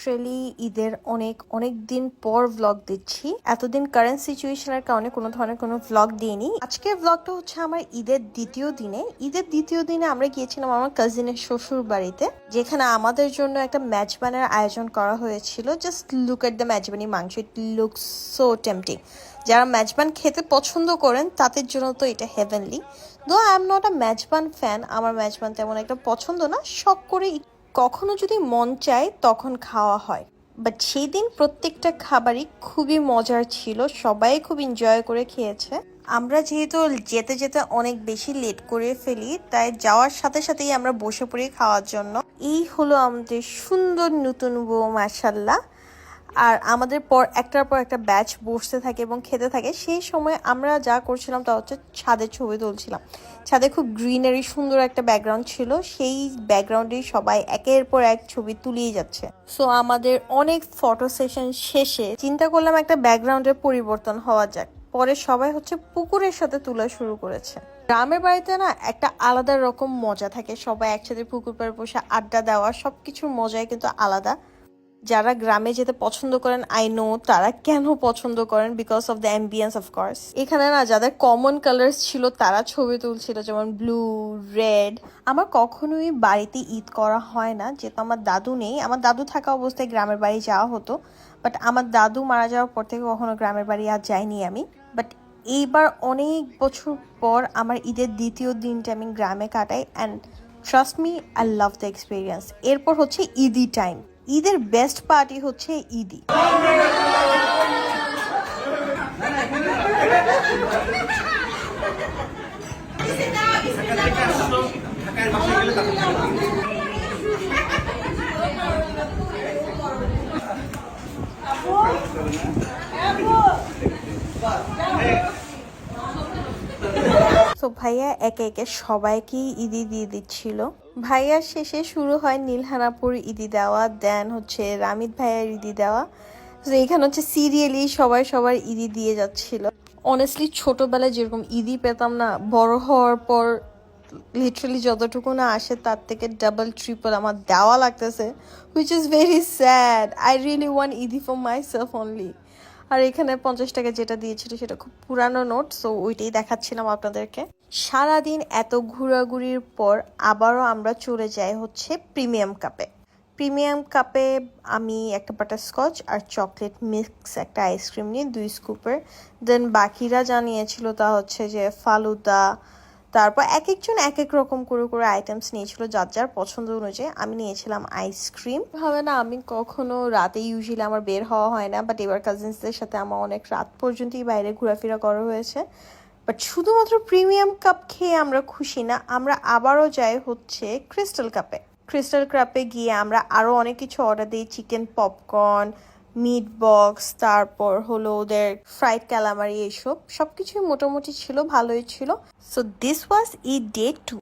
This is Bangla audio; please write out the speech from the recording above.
লিটারেলি ঈদের অনেক অনেক দিন পর ভ্লগ দিচ্ছি। এতদিন কারেন্ট সিচুয়েশনের কারণে কোনো ধরনের কোনো ভ্লগ দিইনি। আজকের ভ্লগটা হচ্ছে আমার ঈদের দ্বিতীয় দিনে। ঈদের দ্বিতীয় দিনে আমরা গিয়েছিলাম আমার কাজিনের শ্বশুর বাড়িতে যেখানে আমাদের জন্য একটা ম্যাচবানের আয়োজন করা হয়েছিল। জাস্ট লুক এট দ্য ম্যাচবানি মাংস। ইট লুক সো টেম্পটিং যারা ম্যাচবান খেতে পছন্দ করেন, তাদের জন্য তো এটা heavenly though I am not a Mezban fan আমার ম্যাচবান তেমন একটা পছন্দ না। শখ করে কখনো যদি মন চায় তখন খাওয়া হয়। বাট সেই দিন প্রত্যেকটা খাবারই খুবই মজার ছিল, সবাই খুব এনজয় করে খেয়েছে। আমরা যেহেতু যেতে যেতে অনেক বেশি লেট করে ফেলি, তাই যাওয়ার সাথে সাথেই আমরা বসে পড়ি খাওয়ার জন্য। এই হলো আমাদের সুন্দর নতুন বউ মাসাল্লাহ আর আমাদের পর, একটার পর একটা ব্যাচ বসতে থাকে এবং খেতে থাকে। সেই সময় আমরা যা করছিলাম তা হচ্ছে ছাদে ছবি তুলছিলাম। ছাদে খুব গ্রিনারি সুন্দর একটা ব্যাকগ্রাউন্ড ছিল। সেই ব্যাকগ্রাউন্ডেই সবাই একের পর এক ছবি তুলিয়ে যাচ্ছে। সো আমাদের অনেক ফটো সেশন শেষে চিন্তা করলাম একটা ব্যাকগ্রাউন্ডের পরিবর্তন হওয়া যাক। পরে সবাই হচ্ছে পুকুরের সাথে তোলা শুরু করেছে। গ্রামের বাড়িতে না একটা আলাদা রকম মজা থাকে। সবাই একসাথে পুকুর পাড়ে বসে আড্ডা দেওয়া, সবকিছুর মজাই কিন্তু আলাদা। যারা গ্রামে যেতে পছন্দ করেন আই নো তারা কেন পছন্দ করেন? Because of the ambience of course এখানে না, যাদের কমন কালার্স ছিল, তারা ছবি তুলছিল, যেমন ব্লু রেড আমার কখনোই বাড়িতে ঈদ করা হয় না, যেহেতু আমার দাদু নেই। আমার দাদু থাকা অবস্থায় গ্রামের বাড়ি যাওয়া হতো বাট আমার দাদু মারা যাওয়ার পর থেকে কখনো গ্রামের বাড়ি আর যাইনি আমি। বাট এইবার অনেক বছর পর আমার ঈদের দ্বিতীয় দিনটা আমি গ্রামে কাটাই and trust me I love the experience এরপর হচ্ছে ঈদি টাইম ঈদের বেস্ট পার্টি হচ্ছে ঈদি তো ভাইয়া একে একে সবাইকেই ঈদি দিয়ে দিচ্ছিল। ভাইয়ার শেষে শুরু হয় নীলহানাপুর ইদি দেওয়া, দেন হচ্ছে রামিত ভাইয়ার ইদি দেওয়া। তো এখানে হচ্ছে সিরিয়ালি সবাই সবার ঈদি দিয়ে যাচ্ছিল। অনেস্টলি ছোটবেলায় যেরকম ইদি পেতাম না, বড় হওয়ার পর লিটারালি যতটুকু না আসে, তার থেকে ডাবল ট্রিপল আমার দেওয়া লাগতেছে which is very sad I really want Eidi for myself only আর এখানে পঞ্চাশ টাকা যেটা দিয়েছিল সেটা খুব পুরানো নোট সো ওইটাই দেখাচ্ছিলাম আপনাদেরকে। সারাদিন এত ঘোরাঘুরির পর আবারও আমরা চলে যাই হচ্ছে প্রিমিয়াম কাপে। প্রিমিয়াম কাপে আমি একটা বাটার স্কচ আর চকলেট মিক্স একটা আইসক্রিম নিয়ে দুই স্কুপের। দেন বাকিরা জানিয়েছিল তা হচ্ছে যে ফালুদা তারপর এক একজন এক এক রকম করে করে আইটেমস নিয়েছিল যার যার পছন্দ অনুযায়ী আমি নিয়েছিলাম আইসক্রিম ভাবে না, আমি কখনো রাতে ইউজুয়ালি আমার বের হওয়া হয় না বাট এবার কাজিনসদের সাথে আমার অনেক রাত পর্যন্তই বাইরে ঘোরাফেরা করা হয়েছে। বাট শুধুমাত্র প্রিমিয়াম কাপ খেয়ে আমরা খুশি না, আমরা আবারও যাই হচ্ছে ক্রিস্টাল কাপে ক্রিস্টাল কাপে গিয়ে আমরা আরও অনেক কিছু অর্ডার দিই চিকেন পপকর্ন মিট বক্স তারপর হলো ওদের ফ্রাইড ক্যালামারি এইসব সব কিছুই মোটামুটি ছিল, ভালোই ছিল। So this was Eid day two